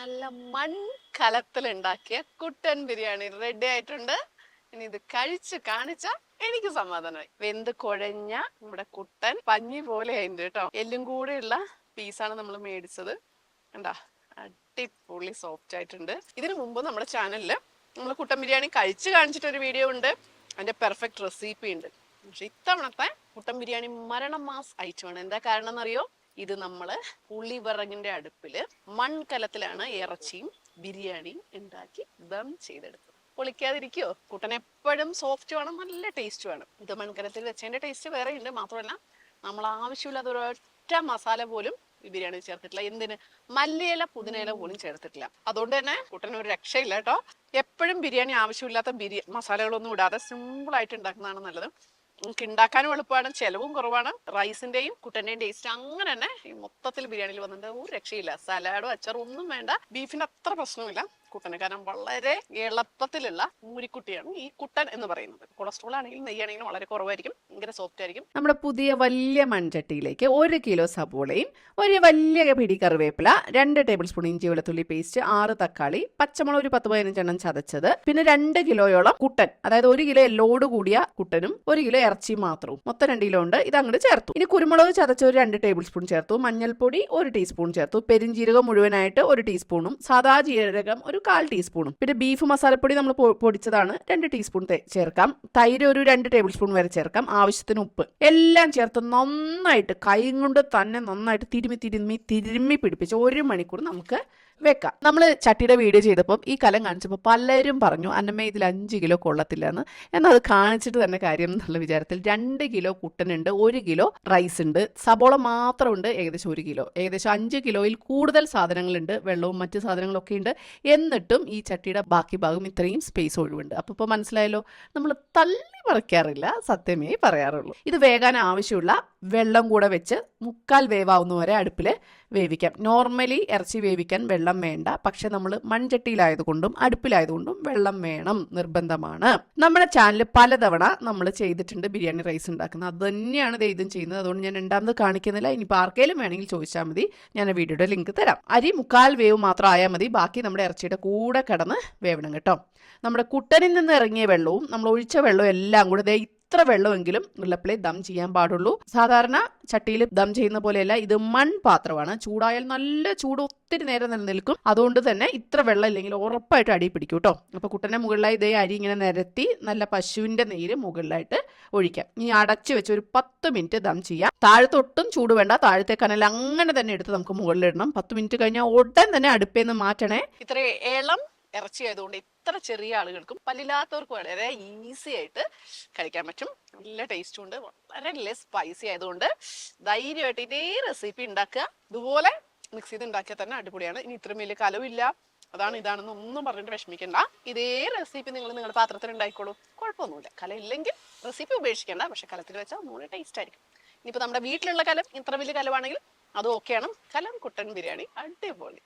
നല്ല മൺ കലത്തിലുണ്ടാക്കിയ കുട്ടൻ ബിരിയാണി റെഡി ആയിട്ടുണ്ട്. ഇനി ഇത് കഴിച്ച് കാണിച്ച എനിക്ക് സമാധാനമായി. വെന്ത് കുഴഞ്ഞ നമ്മുടെ കുട്ടൻ പഞ്ഞി പോലെ ആയിട്ടുണ്ട് കേട്ടോ. എല്ലും കൂടെയുള്ള പീസാണ് നമ്മൾ മേടിച്ചത്. കണ്ടാ അടിപൊളി സോഫ്റ്റ് ആയിട്ടുണ്ട്. ഇതിനു മുമ്പ് നമ്മുടെ ചാനലിൽ നമ്മൾ കുട്ടൻ ബിരിയാണി കഴിച്ച് കാണിച്ചിട്ട് ഒരു വീഡിയോ ഉണ്ട്. അതിന്റെ പെർഫെക്റ്റ് റെസിപ്പി ഉണ്ട്. പക്ഷെ ഇത്തവണത്തെ കുട്ടൻ ബിരിയാണി മരണം മാസ് ഐറ്റമാണ്. എന്താ കാരണം എന്നറിയോ ഇത് നമ്മൾ പുളിവിറകിന്റെ അടുപ്പിൽ മൺകലത്തിലാണ് ഇറച്ചിയും ബിരിയാണിയും ഉണ്ടാക്കി ദം ചെയ്തെടുത്തത്. പൊളിക്കാതിരിക്കോ? കുട്ടൻ എപ്പോഴും സോഫ്റ്റ് വേണം നല്ല ടേസ്റ്റ് വേണം. ഇത് മൺകലത്തിൽ വെച്ചതിന്റെ ടേസ്റ്റ് വേറെ ഉണ്ട്. മാത്രമല്ല നമ്മൾ ആവശ്യമില്ലാത്ത ഒരൊറ്റ മസാല പോലും ഈ ബിരിയാണി ചേർത്തിട്ടില്ല. എന്തിന്? മല്ലിയില പുതിനയില പോലും ചേർത്തിട്ടില്ല. അതുകൊണ്ട് തന്നെ കുട്ടന് ഒരു രക്ഷയില്ല കേട്ടോ. എപ്പോഴും ബിരിയാണി ആവശ്യമില്ലാത്ത ബിരിയാ മസാലകളൊന്നും ഇടാതെ സിമ്പിൾ ആയിട്ട് ഉണ്ടാക്കുന്നതാണ് നല്ലത്. നമുക്ക് ഉണ്ടാക്കാനും എളുപ്പമാണ് ചിലവും കുറവാണ്. റൈസിന്റെയും കുട്ടന്റെയും ടേസ്റ്റ് അങ്ങനെ തന്നെ ഈ മൊത്തത്തിൽ ബിരിയാണിയിൽ വന്നിട്ട് ഒരു രക്ഷയില്ല. സലാഡോ അച്ചാറോ ഒന്നും വേണ്ട. ബീഫിന്റെ അത്ര പ്രശ്നമില്ല കുട്ടന്. കാരണം വളരെ എളുപ്പത്തിലുള്ള മൂരിക്കുട്ടിയാണ് ഈ കുട്ടൻ എന്ന് പറയുന്നത്. കൊളസ്ട്രോൾ ആണെങ്കിലും നെയ്യാണെങ്കിലും വളരെ കുറവായിരിക്കും ഭയങ്കര സോഫ്റ്റ് ആയിരിക്കും. നമ്മുടെ പുതിയ വലിയ മൺചട്ടിയിലേക്ക് ഒരു കിലോ സബോളയും ഒരു വലിയ പിടി കറിവേപ്പില രണ്ട് ടേബിൾ സ്പൂൺ ഇഞ്ചി വെളുത്തുള്ളി പേസ്റ്റ് ആറ് തക്കാളി പച്ചമുളക് ഒരു പത്ത് പതിനഞ്ചെണ്ണം ചതച്ചത് പിന്നെ രണ്ട് കിലോയോളം കുട്ടൻ അതായത് ഒരു കിലോ എല്ലോട് കൂടിയ കുട്ടനും ഒരു കിലോ ഇറച്ചി മാത്രവും. മൊത്തം രണ്ട് കിലോ ഉണ്ട്. ഇത് അങ്ങോട്ട് ചേർത്തു. ഇനി കുരുമുളക് ചതച്ച ഒരു രണ്ട് ടേബിൾ സ്പൂൺ ചേർത്തു. മഞ്ഞൾപ്പൊടി ഒരു ടീസ്പൂൺ ചേർത്തു. പെരിഞ്ചീരകം മുഴുവനായിട്ട് ഒരു ടീസ്പൂണും സാധാ ജീരകം ഒരു കാൽ ടീസ്പൂണും. പിന്നെ ബീഫ് മസാലപ്പൊടി നമ്മൾ പൊടിച്ചതാണ് രണ്ട് ടീസ്പൂൺ ചേർക്കാം. തൈര് ഒരു രണ്ട് ടേബിൾ സ്പൂൺ വരെ ചേർക്കാം. ആവശ്യത്തിന് ഉപ്പ്. എല്ലാം ചേർത്ത് നന്നായിട്ട് കൈ കൊണ്ട് തന്നെ നന്നായിട്ട് തിരുമ്മി തിരുമ്മി തിരുമ്മി പിടിപ്പിച്ച് ഒരു മണിക്കൂർ നമുക്ക് വെക്കാം. നമ്മൾ ചട്ടിയുടെ വീഡിയോ ചെയ്തപ്പം ഈ കലം കാണിച്ചപ്പോൾ പലരും പറഞ്ഞു അന്നമ്മ ഇതിൽ അഞ്ച് കിലോ കൊള്ളത്തില്ല എന്ന് എന്നാൽ അത് കാണിച്ചിട്ട് തന്നെ കാര്യം എന്നുള്ള വിചാരത്തിൽ രണ്ട് കിലോ കുട്ടനുണ്ട് ഒരു കിലോ റൈസ് ഉണ്ട് സബോള മാത്രമുണ്ട് ഏകദേശം ഒരു കിലോ. ഏകദേശം അഞ്ച് കിലോയിൽ കൂടുതൽ സാധനങ്ങളുണ്ട് വെള്ളവും മറ്റ് സാധനങ്ങളൊക്കെ ഉണ്ട്. എന്നിട്ടും ഈ ചട്ടിയുടെ ബാക്കി ഭാഗം ഇത്രയും സ്പേസ് ഒഴിവുണ്ട്. അപ്പോൾ ഇപ്പോൾ മനസ്സിലായല്ലോ നമ്മൾ തള്ളി മറിക്കാറില്ല സത്യമേ പറയാറുള്ളൂ. ഇത് വേകാൻ ആവശ്യമുള്ള വെള്ളം കൂടെ വെച്ച് മുക്കാൽ വേവാവുന്ന വരെ അടുപ്പിൽ വേവിക്കാം. നോർമലി ഇറച്ചി വേവിക്കാൻ വെള്ളം വേണ്ട. പക്ഷെ നമ്മൾ മൺചട്ടിയിലായതുകൊണ്ടും അടുപ്പിലായതുകൊണ്ടും വെള്ളം വേണം നിർബന്ധമാണ്. നമ്മുടെ ചാനൽ പലതവണ നമ്മൾ ചെയ്തിട്ടുണ്ട് ബിരിയാണി റൈസ് ഉണ്ടാക്കുന്നത്. അത് തന്നെയാണ് ദേ ഇതും ചെയ്യുന്നത്. അതുകൊണ്ട് ഞാൻ രണ്ടാമത് കാണിക്കുന്നില്ല. ഇനിയിപ്പോൾ ആർക്കെങ്കിലും വേണമെങ്കിൽ ചോദിച്ചാൽ മതി. ഞാൻ വീഡിയോയുടെ ലിങ്ക് തരാം. അരി മുക്കാൽ വേവ് മാത്രം ആയാൽ മതി. ബാക്കി നമ്മുടെ ഇറച്ചിയുടെ കൂടെ കിടന്ന് വേവണം കേട്ടോ. നമ്മുടെ കുട്ടനിൽ നിന്ന് ഇറങ്ങിയ വെള്ളവും നമ്മൾ ഒഴിച്ച വെള്ളവും എല്ലാം കൂടെ ദേ ഇത്ര വെള്ളമെങ്കിലും മുല്ലപ്പള്ളി ദം ചെയ്യാൻ പാടുള്ളൂ. സാധാരണ ചട്ടിയിൽ ദം ചെയ്യുന്ന പോലെയല്ല ഇത് മൺപാത്രമാണ്. ചൂടായാൽ നല്ല ചൂട് ഒത്തിരി നേരം നിലനിൽക്കും. അതുകൊണ്ട് തന്നെ ഇത്ര വെള്ളം ഇല്ലെങ്കിൽ ഉറപ്പായിട്ട് അടി പിടിക്കും കേട്ടോ. അപ്പോൾ കുട്ടനെ മുകളിലായി ഇതേ അരി ഇങ്ങനെ നിരത്തി നല്ല പശുവിന്റെ നീര് മുകളിലായിട്ട് ഒഴിക്കാം. ഇനി അടച്ചു വെച്ച് ഒരു പത്ത് മിനിറ്റ് ദം ചെയ്യാം. താഴത്തൊട്ടും ചൂട് വേണ്ട. താഴത്തെ കനൽ അങ്ങനെ തന്നെ എടുത്ത് നമുക്ക് മുകളിലിടണം. പത്ത് മിനിറ്റ് കഴിഞ്ഞാൽ ഉടൻ തന്നെ അടുപ്പേന്ന് മാറ്റണേ. ഇത്ര ഇളം ഇറച്ചി ആയതുകൊണ്ട് ഇത്ര ചെറിയ ആളുകൾക്കും പല്ലില്ലാത്തവർക്കും വളരെ ഈസി ആയിട്ട് കഴിക്കാൻ പറ്റും. നല്ല ടേസ്റ്റും ഉണ്ട്. വളരെ ലെസ് സ്പൈസി ആയതുകൊണ്ട് ധൈര്യമായിട്ട് ഇതേ റെസിപ്പി ഉണ്ടാക്കുക. ഇതുപോലെ മിക്സ് ചെയ്ത് ഉണ്ടാക്കിയാൽ തന്നെ അടിപൊളിയാണ്. ഇനി ഇത്രയും വലിയ കലവില്ല അതാണ് ഇതാണെന്ന് ഒന്നും പറഞ്ഞിട്ട് വിഷമിക്കണ്ട. ഇതേ റെസിപ്പി നിങ്ങൾ നിങ്ങളുടെ പാത്രത്തിൽ ഉണ്ടായിക്കോളൂ കുഴപ്പമൊന്നുമില്ല. കല ഇല്ലെങ്കിൽ റെസിപ്പി ഉപേക്ഷിക്കേണ്ട. പക്ഷെ കലത്തിൽ വെച്ചാൽ നല്ല ടേസ്റ്റ് ആയിരിക്കും. ഇനിയിപ്പോൾ നമ്മുടെ വീട്ടിലുള്ള കലം ഇത്ര വലിയ കലമാണെങ്കിൽ അത് ഓക്കെയാണ് കലം കുട്ടൻ ബിരിയാണി അടിപൊളി.